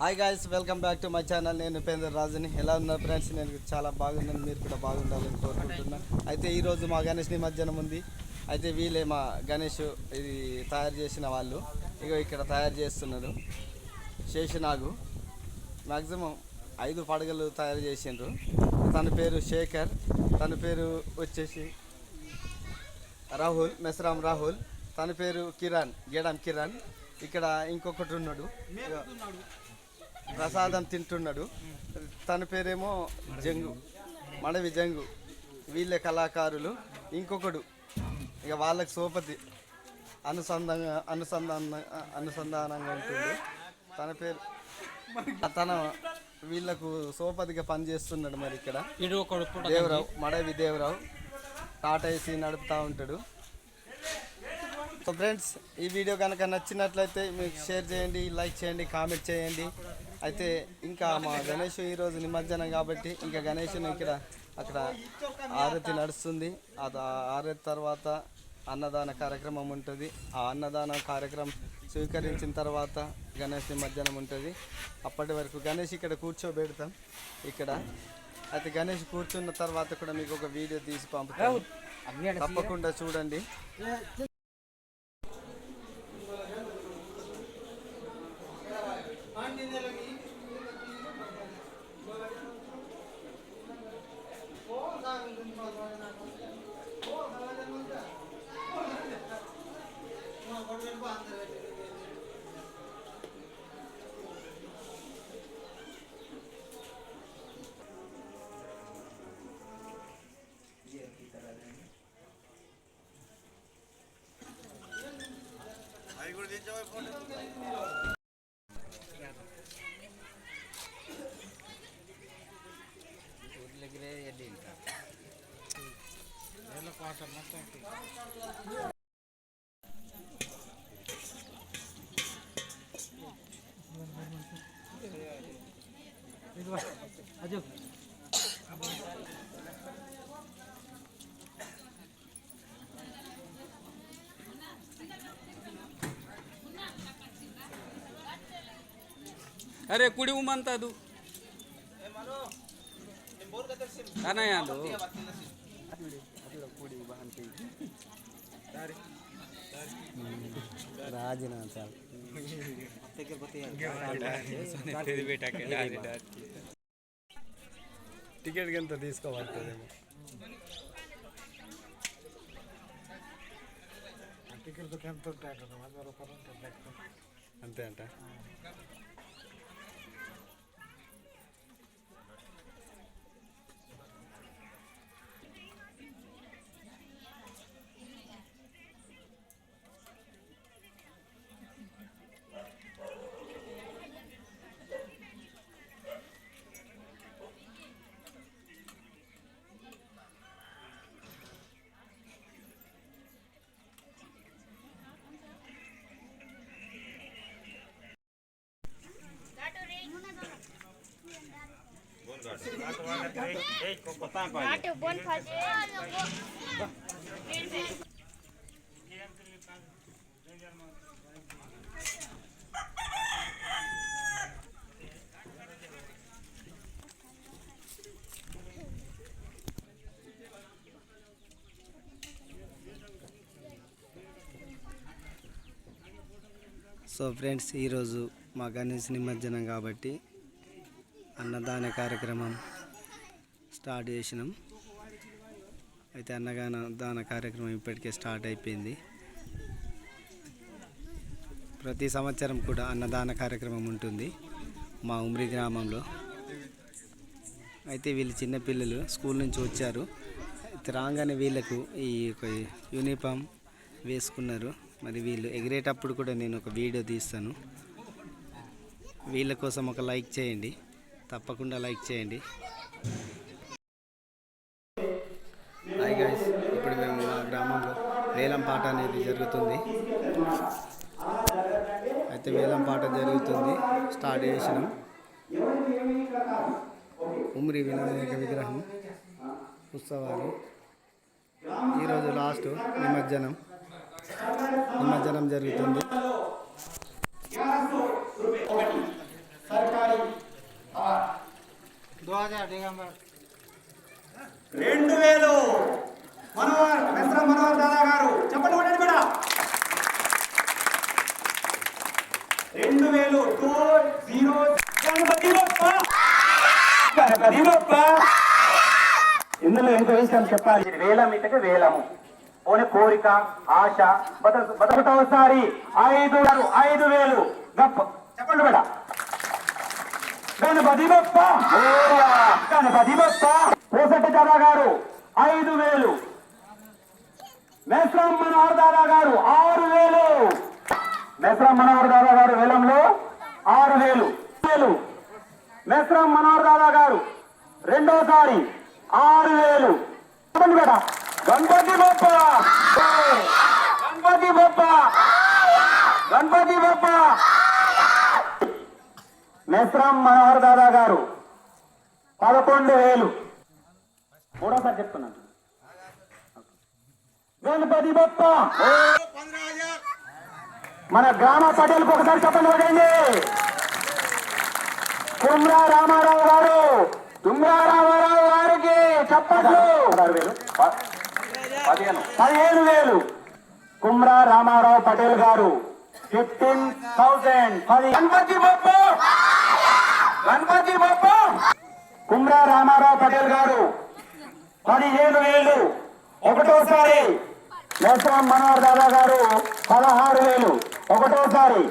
Hi guys welcome back to my channel నేను ఉపేంద్ర రాజుని. ఎలా ఉన్నారు ఫ్రెండ్స్ నేను చాలా బాగున్నాను. మీరు కూడా బాగుండాలని కోరుకుంటున్నా. అయితే ఈరోజు మా గణేష్ నిమజ్జనం ఉంది. అయితే వీళ్ళే మా గణేష్ ఇది తయారు చేసిన వాళ్ళు. ఇక ఇక్కడ తయారు చేస్తున్నారు. శేషనాగు. మ్యాక్సిమం ఐదు పడగలు తయారు చేసిండ్రు. తన పేరు శేఖర్. తన పేరు వచ్చేసి రాహుల్ మెస్రామ్ రాహుల్. తన పేరు కిరణ్ గేడాం కిరణ్. ఇక్కడ ఇంకొకటి ఉన్నాడు. ప్రసాదం తింటున్నాడు. తన పేరేమో జంగు. మడవి జంగు. వీళ్ళే కళాకారులు. ఇంకొకడు. ఇక వాళ్ళకి సోపతి. అనుసంధాన అనుసంధాన అనుసంధానంగా ఉంటుంది. తన పేరు. తన వీళ్ళకు సోపతిగా పనిచేస్తున్నాడు మరి ఇక్కడ. దేవరావు మడవి దేవరావు. టాటా ఏసీ నడుపుతూ ఉంటాడు. ఫ్రెండ్స్ ఈ వీడియో కనుక నచ్చినట్లయితే మీకు షేర్ చేయండి లైక్ చేయండి కామెంట్ చేయండి. అయితే ఇంకా మా గణేష్ ఈరోజు నిమజ్జనం కాబట్టి ఇంకా గణేష్ని ఇక్కడ అక్కడ ఆరతి నడుస్తుంది. అది ఆ ఆరతి తర్వాత అన్నదాన కార్యక్రమం ఉంటుంది. ఆ అన్నదాన కార్యక్రమం స్వీకరించిన తర్వాత గణేష్ నిమజ్జనం ఉంటుంది. అప్పటి వరకు గణేష్ ఇక్కడ కూర్చోబెడతాం. ఇక్కడ అయితే గణేష్ కూర్చున్న తర్వాత కూడా మీకు ఒక వీడియో తీసి పంపుతాం తప్పకుండా చూడండి. आई गुरु जी जय फोटो ಅರೆ ಕುಡಿಯುವಂಥದ್ದು ಕನಯಾಲು ರಾಜನಾಥ ಟಿಕೆಟ್ಗೆಂತ ತೀಸ್ಕೊಬರ್ತದೆ ಟಿಕೆಟ್ ಎಂತ ಉಂಟು ಅಂತೆ ಅಂಟ సో ఫ్రెండ్స్ ఈరోజు మా గణేష్ నిమజ్జనం కాబట్టి అన్నదాన కార్యక్రమం స్టార్ట్ చేసినాం. అయితే అన్నదాన దాన కార్యక్రమం ఇప్పటికే స్టార్ట్ అయిపోయింది. ప్రతి సంవత్సరం కూడా అన్నదాన కార్యక్రమం ఉంటుంది మా ఉమ్రి గ్రామంలో. అయితే వీళ్ళు చిన్నపిల్లలు స్కూల్ నుంచి వచ్చారు. అయితే రాగానే వీళ్ళకు ఈ ఒక యూనిఫామ్ వేసుకున్నారు. మరి వీళ్ళు ఎగిరేటప్పుడు కూడా నేను ఒక వీడియో తీస్తాను. వీళ్ళ కోసం ఒక లైక్ చేయండి. తప్పకుండా లైక్ చేయండి. హాయ్ గైస్ ఇప్పుడు మేము మా గ్రామంలో వేలం పాట అనేది జరుగుతుంది. అయితే వేలం పాట జరుగుతుంది స్టార్ట్ చేసినాం. ఉమ్రి వినాయక విగ్రహం ఉత్సవాలు. ఈరోజు లాస్ట్ నిమజ్జనం. నిమజ్జనం జరుగుతుంది. రెండు వేలు మనోహర్ మిశ్ర మనోహర్ దాదా గారు. చెప్పండి కొట్టండి కూడా. రెండు వేలు టూ జీరో ఇందులో ఎంత విషయం చెప్పాలి. వేలం ఇటుక వేలము. ఓని కోరిక ఆశ బత బతకటోసారి ఐదు ఐదు వేలు. గప్ప. చెప్పండి మేడం గణపతి బప్ప ఓయా! గణపతి బప్ప పోసట్టి దాదా గారు ఐదు వేలు. మేశ్రామ్ మనోహర్ దాదా గారు ఆరు వేలు. మేశ్రం మనోహర్ దాదా గారు వేలంలో ఆరు వేలు. వేలు. మేశ్రామ్ మనోహర్ దాదా గారు రెండోసారి ఆరు వేలు. చెప్పండి గణపతి బప్ప గణపతి బొప్ప గణపతి బొప్ప మేశ్రం మనోహర్ దాదా గారు. పదకొండు వేలు. మూడోసారి చెప్తున్నాను. గణపతి బొప్ప మన గ్రామ పటేల్కి ఒకసారి చెప్పండి వదండి. కుమ్రా రామారావు గారు. తుమ్రా రామారావు గారికి చెప్పట్లు. పదిహేను. వేలు. కుమ్రా రామారావు పటేల్ గారు. ఫిఫ్టీన్ థౌసండ్ పది గణపతి బొప్ప గణపతి బప్ప కుమ్రా రామారావు పటేల్ గారు. పదిహేను వేలు. ఒకటోసారి మేసం మనోహర్ దాదా గారు పదహారు వేలు. ఒకటోసారి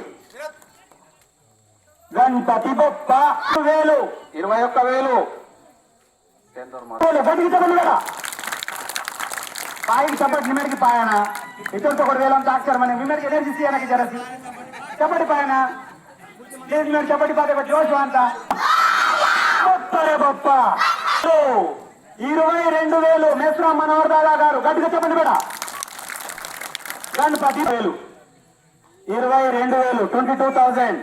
గణపతి బొప్ప వేలు. ఇరవై ఒక్క వేలు. వేలు, చెప్పండి కదా. పాయికి చెప్పండి నిమిడికి పాయన. ఇతరుతో ఒకటి వేలం డాక్టర్ అని నిమిడికి ఎనర్జీ జరసి. చెప్పండి పాయన. చెప్పండి జోష్ అంతా? గొప్ప ఇరవై రెండు వేలు. మేస్రా మనోహర్ దాదా గారు గట్టిగా చెప్పండి బేడా గణపతి వేలు. ఇరవై రెండు వేలు ట్వంటీ టూ థౌజండ్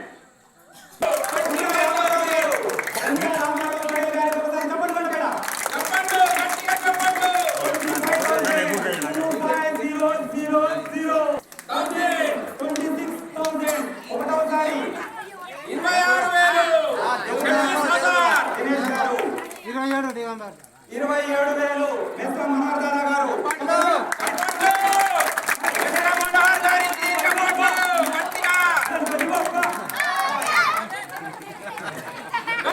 ఇరవై ఏడు దిగంబర్ ఇరవై ఏడు వేలు మిస్టర్ మనోహర్ దాదా గారు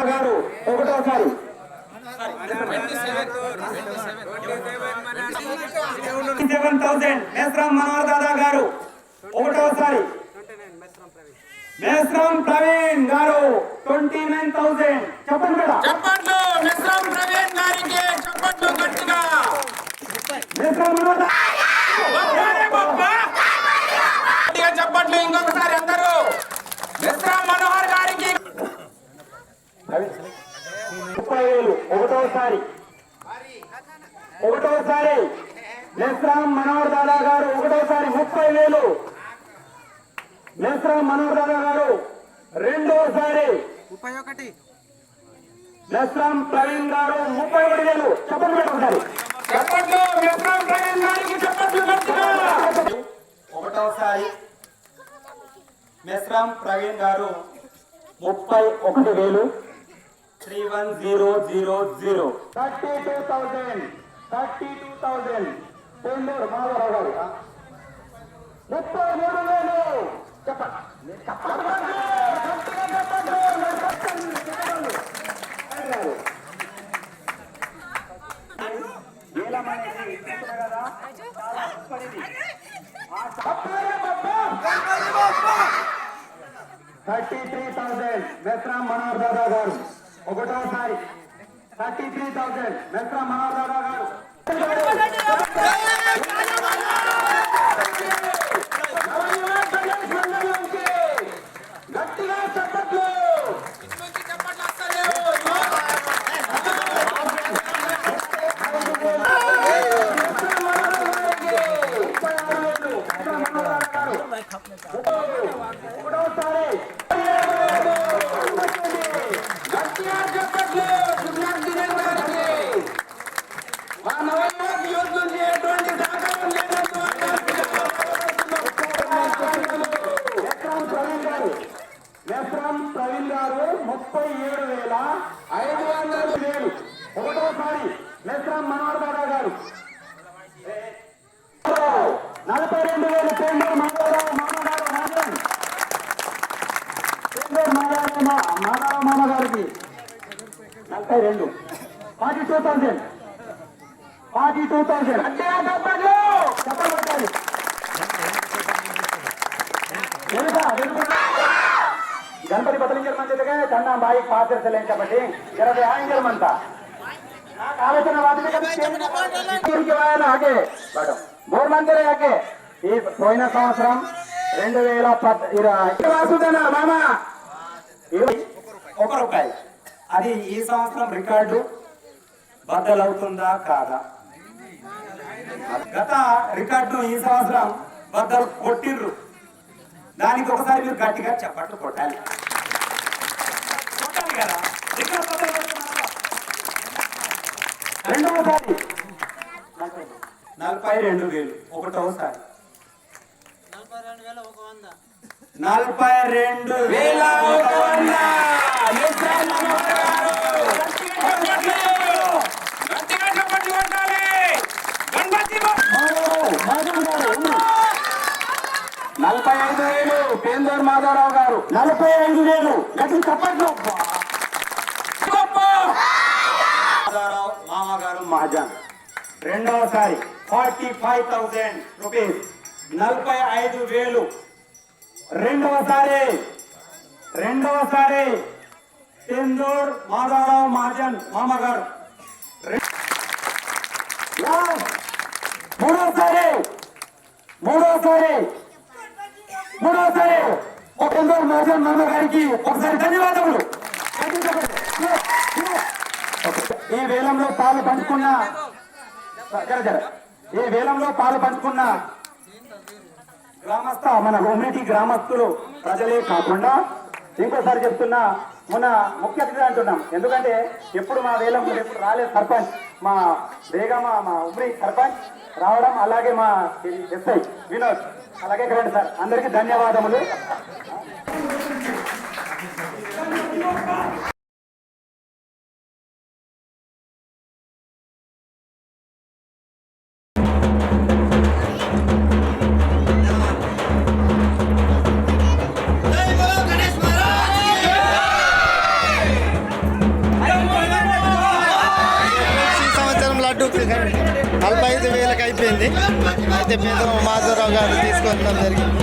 గారు ఒకటోసారి సెవెన్ థౌసండ్ మేస్రామ్ మనోహర్ దాదా గారు. ఒకటోసారి. మేస్రామ్ ప్రవీణ్ గారు. ట్వంటీ నైన్ థౌసండ్ చెప్పండి మేడం. మిశ్రమ్ ప్రవీణ్ గారికి చప్పట్లు గట్టిగా. మేస్రామ్ మనోహర్ చప్పట్లు ఇంకొకసారి అందరూ. మిశ్రమ్ మనోహర్ గారికి ముప్పై వేలు ఒకటోసారి. ఒకటోసారి. మేస్రామ్ మనోహర్ దాదా గారు ఒకటోసారి ముప్పై వేలు. మేస్రామ్ మనోహర్ దాదా గారు రెండోసారి. ముప్పై ఒకటి. మేస్రామ్ ప్రవీణ్ గారు ముప్పై ఒకటి వేలు. చెప్పండి మేడం ఒకసారి. చప్పట్లు మిశ్రమ్ ప్రవీణ్ గారికి చప్పట్లు గట్టిగా ఒకటోసారి. మెస్రామ్ ప్రవీణ్ గారు ముప్పై ఒకటి వేలు. Three one zero zero zero. Thirty two thousand thirty two thousand. Penduru Madhavarao గారు ముప్పై మూడు వేలు. చెప్పండి. Thirty three thousand. Mesram Manohar Dada గారు. ఒకటోసారి థర్టీ త్రీ థౌజండ్ మెత్ర మహారాజా గారు! ఆచరించలేం కాబట్టి ఇరవై వ్యాయామం చేయమంతా ఆలోచన మూడు ఆగే. ఈ పోయిన సంవత్సరం రెండు వేల ఒక రూపాయి. అది ఈ సంవత్సరం రికార్డు బద్దలవుతుందా కాదా? గత రికార్డు ఈ సంవత్సరం బద్దలు కొట్టిర్రు దానికి ఒకసారి మీరు గట్టిగా చెప్పట్లు కొట్టాలి. రెండవసారి నలభై రెండు వేలు ఒకటవసారి. నలభై రెండు వేల ఒక వంద. నలభై ఐదు వేలు పేందూరు మాధవరావు గారు. నలభై ఐదు వేలు గట్టి చప్పట్లు మాధవరావు మామగారు మహాజన్. రెండవసారి ఫార్టీ ఫైవ్ థౌసండ్ రూపీస్. నలభై ఐదు వేలు. రెండవసారి. రెండవసారి. పేందూర్ మాధవరావు మహాజన్ మామగారు. రె- లాస్ట్. మూడోసారి మూడోసారి మూడోసారి ఒక మోహన్ మామ గారికి ఒకసారి ధన్యవాదములు. ఈ వేలంలో పాలు పంచుకున్న ఈ వేలంలో పాలు పంచుకున్న గ్రామస్థ మన ఉమ్మటి గ్రామస్తులు ప్రజలే కాకుండా ఇంకోసారి చెప్తున్నా మొన్న ముఖ్య అతిథి అంటున్నాం. ఎందుకంటే ఎప్పుడు మా వేలం ఎప్పుడు రాలేదు సర్పంచ్. మా బేగమ మా ఉమ్మడి సర్పంచ్ రావడం అలాగే మా ఎస్ఐ వినోద్. అలాగే కరెంట్ సార్ అందరికీ ధన్యవాదములు. నలభై ఐదు వేలకు అయిపోయింది. అయితే పేదరావు మాధవరావు గారు తీసుకొస్తాం జరిగింది.